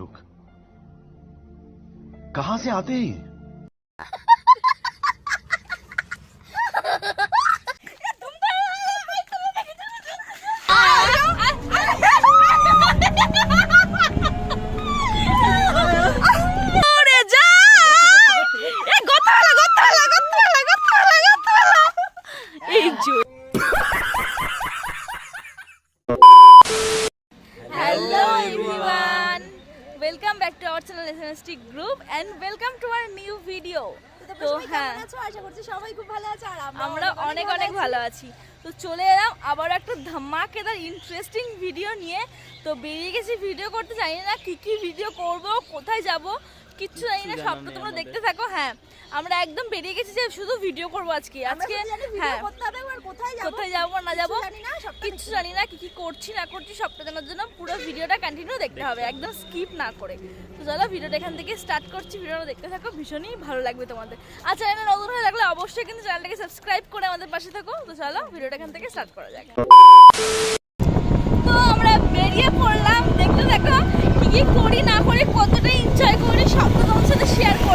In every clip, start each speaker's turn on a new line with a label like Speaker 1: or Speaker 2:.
Speaker 1: लोग। कहाँ से आते हैं
Speaker 2: ভিডিও। তো হ্যাঁ।
Speaker 3: আশা করছি সবাই খুব ভালো আছে আর
Speaker 2: আমরা অনেক অনেক ভালো আছি। তো চলে এলাম আবার একটা ধামাকেদার ইন্টারেস্টিং ভিডিও নিয়ে। তো বেরিয়ে গেছি ভিডিও করতে জানি না কি কি ভিডিও করব কোথায় যাব। কিচ্ছু জানি না সবটা তোমরা দেখতে থাকো হ্যাঁ। আমরা একদম বেরিয়ে গেছি যে শুধু ভিডিও করব আজকে। আজকে হ্যাঁ।
Speaker 3: কোথায়
Speaker 2: কোথায় যাব না যাব
Speaker 3: জানি না সবটা
Speaker 2: কিচ্ছু জানি না কি কি করছি না করছি সবটা জানার জন্য পুরো ভিডিওটা কন্টিনিউ দেখতে হবে একদম স্কিপ না করে। তো চলো ভিডিওটা এখান থেকে স্টার্ট করছি ভিডিওটা দেখতে থাকো ভীষণই ভালো লাগবে তোমাদের। আর চ্যানেল নতুন হয়ে লাগলে অবশ্যই কিন্তু চ্যানেলটাকে সাবস্ক্রাইব করে আমাদের পাশে থাকো। তো চলো ভিডিওটা এখান থেকে স্টার্ট করা যাক। তো আমরা বেরিয়ে পড়লাম দেখতে দেখো কি করি না করি কতটা এনজয় করি সব তোমার সাথে শেয়ার করব।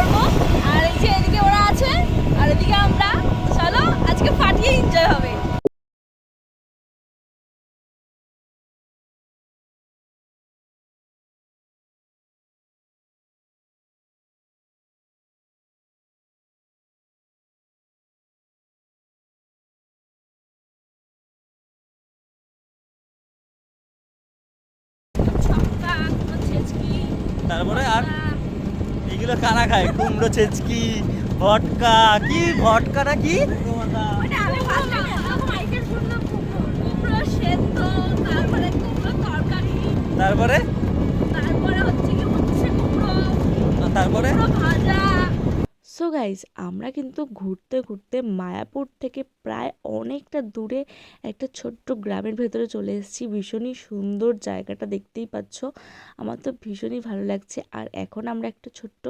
Speaker 4: তারপরে আর এগুলো কারা খায়? কুমড়ো ছেচকি ভটকা। কি ভটকা না কি?
Speaker 2: তারপরে
Speaker 4: তারপরে?
Speaker 2: তারপরে হচ্ছে কি উচ্ছে কুমড়ো,
Speaker 4: তারপরে?
Speaker 2: ভাজা।
Speaker 5: সো গাইজ আমরা কিন্তু ঘুরতে ঘুরতে মায়াপুর থেকে প্রায় অনেকটা দূরে একটা ছোট্ট গ্রামের ভেতরে চলে এসেছি। ভীষণই সুন্দর জায়গাটা দেখতেই পাচ্ছ। আমার তো ভীষণই ভালো লাগছে। আর এখন আমরা একটা ছোট্ট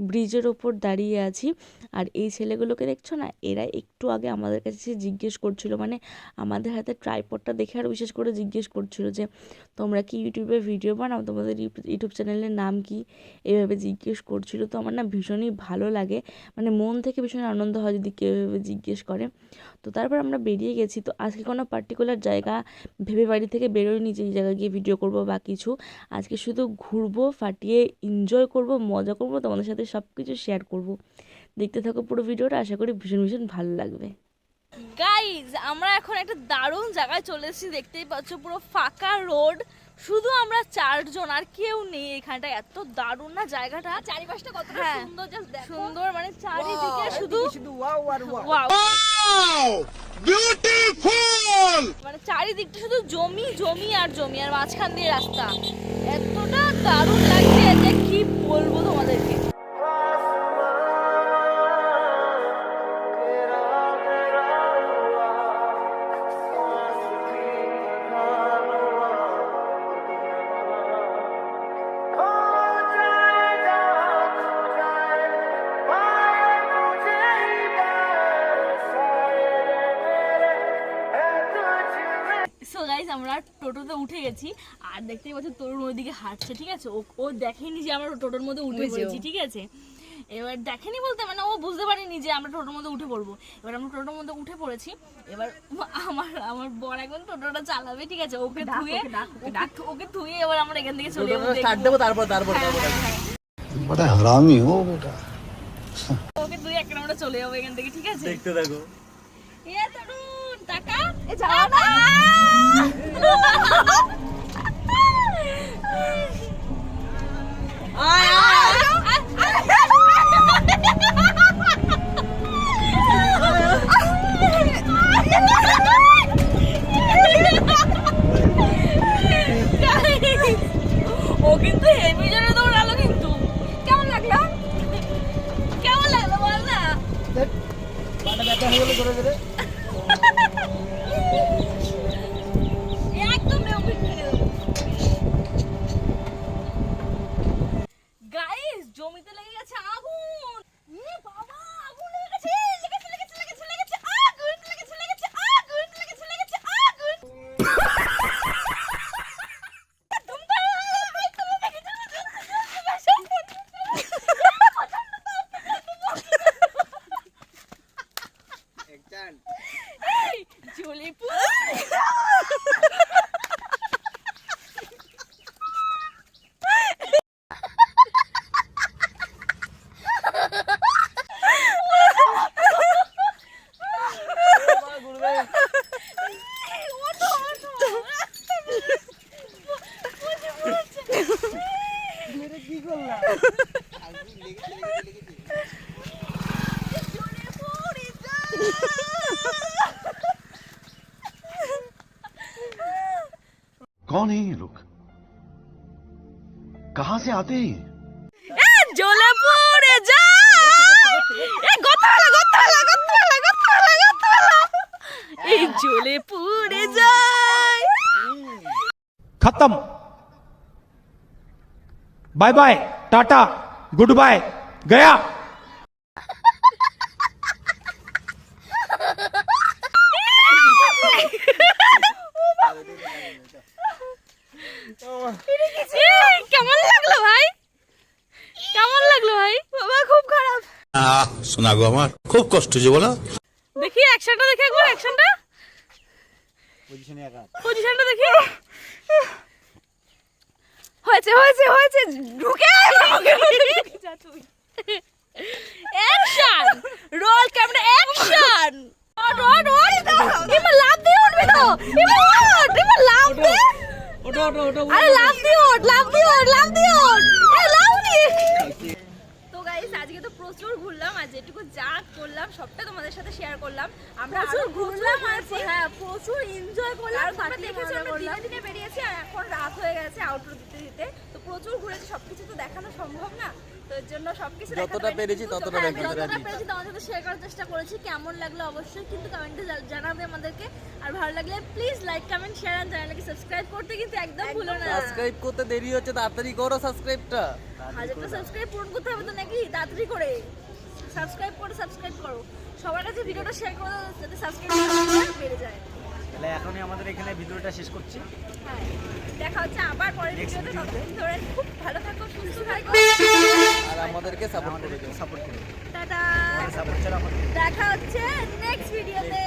Speaker 5: ব্রিজের ওপর দাঁড়িয়ে আছি। আর এই ছেলেগুলোকে দেখছ না? এরা একটু আগে আমাদের কাছে জিজ্ঞেস করছিল। মানে আমাদের হাতে ট্রাইপডটা দেখে আর বিশেষ করে জিজ্ঞেস করছিল যে, তোমরা কি ইউটিউবে ভিডিও বানাও? তোমাদের ইউটিউব চ্যানেলের নাম কি? এভাবে জিজ্ঞেস করছিল। তো আমার না ভীষণই ভালো লাগে। মানে মন থেকে ভীষণ আনন্দ হয় যদি কেউ জিজ্ঞেস করে। তো তারপর আমরা বেরিয়ে গেছি। তো আজকে কোনো পার্টিকুলার জায়গা ভেবে বাড়ি থেকে বেরোয়নি যে এই জায়গায় গিয়ে ভিডিও করব বা কিছু। আজকে শুধু ঘুরবো, ফাটিয়ে এনজয় করব, মজা করব, তোমাদের সাথে সব কিছু শেয়ার করব। দেখতে থাকো পুরো ভিডিওটা আশা করি ভীষণ ভীষণ ভালো লাগবে।
Speaker 2: গাইজ আমরা এখন একটা দারুণ জায়গায় চলে এসেছি। দেখতেই পাচ্ছ পুরো ফাঁকা রোড শুধু আমরা চারজন আর কেউ নেই এখানটা। এত দারুণ না জায়গাটা।
Speaker 3: চারিপাশটা কত
Speaker 2: হ্যাঁ,
Speaker 3: সুন্দর জাস্ট দেখো।
Speaker 2: সুন্দর মানে চারিদিকে শুধু
Speaker 4: শুধু ওয়াও আর ওয়াও
Speaker 2: ওয়াও মানে চারিদিকটা শুধু জমি জমি আর জমি আর মাঝখান দিয়ে রাস্তা। এতটা দারুণ লাগছে। টোটোতে উঠে গেছি আর দেখতেই পাচ্ছি তরুণ ওইদিকে হাঁটছে ঠিক আছে? ও দেখেনি যে আমরা টোটোর মধ্যে উঠে পড়েছি ঠিক আছে? এবার দেখেনি বলতে মানে ও বুঝতে পারিনি যে আমরা টোটোর মধ্যে উঠে পড়ব। এবার আমরা টোটোর মধ্যে উঠে পড়েছি এবার আমার আমার বর এখন টোটোটা চালাবে ঠিক আছে? ওকে ধুয়ে ওকে ধুয়ে এবার আমরা এখান থেকে চলে যাব
Speaker 4: তারপর তারপর
Speaker 2: হ্যাঁ, হ্যাঁ, হ্যাঁ।
Speaker 6: বড় হারামি ও বেটা।
Speaker 2: ওকে দুই একটা আমরা চলে যাব এখান থেকে ঠিক আছে?
Speaker 4: দেখতে থাকো।
Speaker 2: ইয়া তরুণ! টাকা? ও কিন্তু হেভি জোরে দৌড়ালো কিন্তু। কেমন লাগল? কেমন লাগল বল না? একদম
Speaker 6: कौन है ये लोग कहां से आते हैं ये?
Speaker 2: এ জ্বলে পড়ে যায় এ গতলা গতলা গতলা গতলা গতলা এই জ্বলে পড়ে যায়
Speaker 1: खत्म bye bye tata goodbye गया
Speaker 2: এই, কেমন লাগল ভাই? কেমন লাগল ভাই? বাবা খুব খারাপ।
Speaker 7: শোনা গো আমার খুব কষ্ট যে বলো।
Speaker 2: দেখি অ্যাকশনটা দেখি একবার অ্যাকশনটা পজিশনটা দেখি। হয়েছে হয়েছে হয়েছে। ঢুকে action roll camera action road এবার লাভ দিয়ে উঠবে তো। এবার লাভ দে।
Speaker 4: ওটা ওটা ওটা
Speaker 2: আরে লাভ দিয়ে ওঠ লাভ দিয়ে ওঠ লাভ দিয়ে ওঠ। এ লাভ দিয়ে তো গাইস আজকে তো প্রচুর ঘুরলাম আর যেটুকু যা করলাম সবটা তোমাদের সাথে শেয়ার করলাম। আমরা
Speaker 3: প্রচুর
Speaker 2: আরও
Speaker 3: ঘুরলাম
Speaker 2: প্রচুর
Speaker 3: হ্যাঁ প্রচুর এনজয় করলাম
Speaker 2: আর তোমরা দেখেছ আমরা দিনে দিনে বেরিয়েছি আর এখন রাত হয়ে গেছে আউটডোর দিতে দিতে। তো প্রচুর ঘুরেছি সবকিছু তো দেখানো সম্ভব না? তো জন্য সবকিছু
Speaker 4: যতটা পেরেছি ততটা
Speaker 2: হ্যাঁ, যতটা পেরেছি তোমাদের সাথে শেয়ার করার চেষ্টা করেছি কেমন লাগল অবশ্যই কিন্তু কমেন্টে জানাবে আমাদেরকে। আর ভালো লাগলে প্লিজ লাইক কমেন্ট শেয়ার আর চ্যানেলকে সাবস্ক্রাইব করতে কিন্তু একদম ভুলো না।
Speaker 4: সাবস্ক্রাইব করতে দেরি হচ্ছে তাড়াতাড়ি করো সাবস্ক্রাইবটা
Speaker 2: হাজারটা সাবস্ক্রাইব পূরণ করতে হবে তো নাকি? তাড়াতাড়ি করে। সাবস্ক্রাইব করো সাবস্ক্রাইব করো। সবার কাছে ভিডিওটা শেয়ার করো যাতে সাবস্ক্রাইব বেড়ে যায়।
Speaker 4: এখনই আমাদের এখানে ভিডিওটা শেষ করছি।
Speaker 2: হ্যাঁ দেখা হচ্ছে আবার পরের ভিডিওতে। ততদিন ধরে খুব ভালো থাকো সুস্থ থাকো।
Speaker 4: আর আমাদেরকে সাপোর্ট করে দিও। সাপোর্ট করো
Speaker 2: টাটা
Speaker 4: সাপোর্ট ছাড়া
Speaker 2: দেখা হচ্ছে নেক্সট ভিডিওতে